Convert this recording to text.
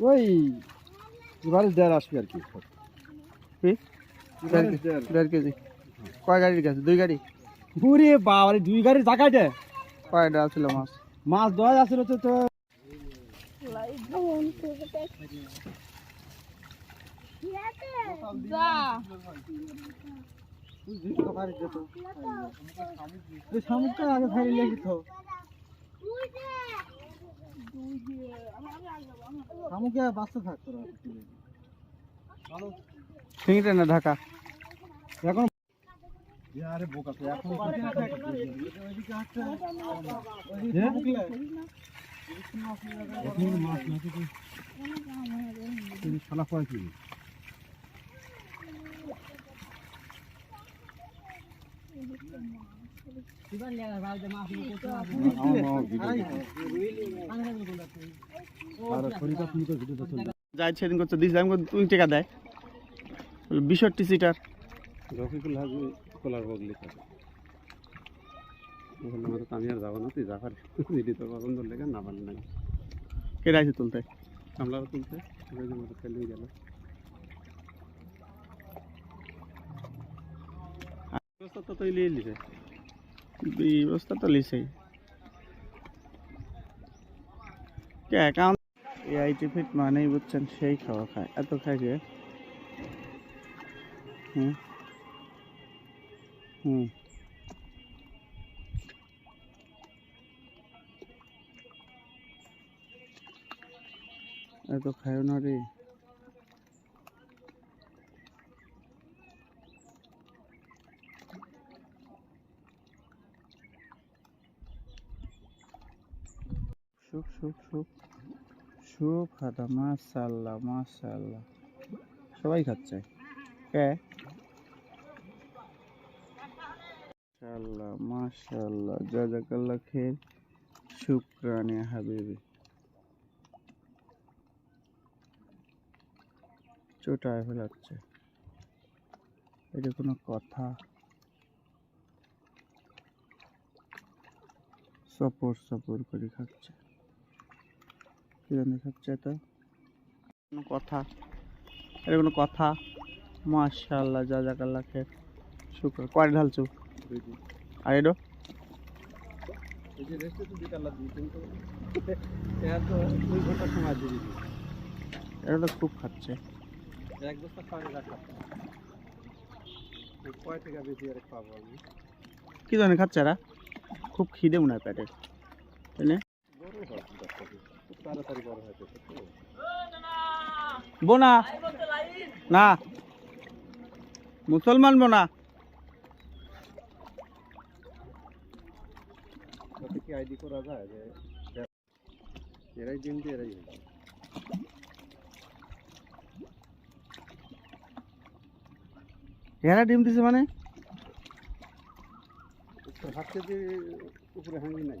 ওই এবারে দেড় আসবে আর কি। দেড়। দেড় কেজি। কয় গাড়ির কাছে দুই গাড়ি? পুরে বাবারে দুই গাড়ি জায়গাটা কয়টা আছিল মাছ? মাছ দশ আসলে তো তো সামুকটা আগে ফেলে লেগে তো শামুকে বাচ্চা থাকতো না না ঢাকা এখন আরে বোকা তো এখন মাছ না তুমি শালা পড়া কি যাই সেদিন করছে দিস বলছি, টাকা দেয়। সিটার। রফিকুল হাজি কোলার বগলি বললাম তো আমি আর যাব না তুই যা পারি যদি তোর পছন্দ লেগে না পারলে না। কেটে আছে তুলতে? কামলারা তুলতে মতো ফেলে গেল। ব্যবস্থা তো লিয়ে লিছে। তো লিছেই। কে এই আইটি ফিট মানেই বুঝছেন, সেই খাওয়া খায়। এত খায় যে এত খায় না রে। সুখ সুখ সুখ সুখ খাতা মাশাল্লাহ মাশাল্লাহ। সবাই খাচ্ছে। কে? মাশাল্লাহ মাশাল্লাহ। জাজাকাল্লাহ খের শুক্রানে হাবিবি। চোটায় ফেলাচ্ছে। এটা কোনো কথা। সপর সপর করে খাচ্ছে। কি জানি খাচ্ছে তো কোনো কথা এটা কোনো কথা? মাশাল্লাহ যা যা কাল্লা খেয়ে শুক্র। কয় ঢালছু? আর এডো? এটা তো খুব খাচ্ছে। এক বস্তা কয় টাকা বেশি আর পাবো আমি? কি জানি খাচ্ছে এরা? খুব খিদে মনে হয় পেটে। তাই না বড় হয় দশটা পিস। খুব তাড়াতাড়ি বড় হয়েছে তো বোনা। না। মুসলমান বোনা। কি আইডি করা যায় যে এরাই দিন এরাই এরা ডিম দিছে মানে? হাতে দিয়ে উপরে হাঙ্গি নাই।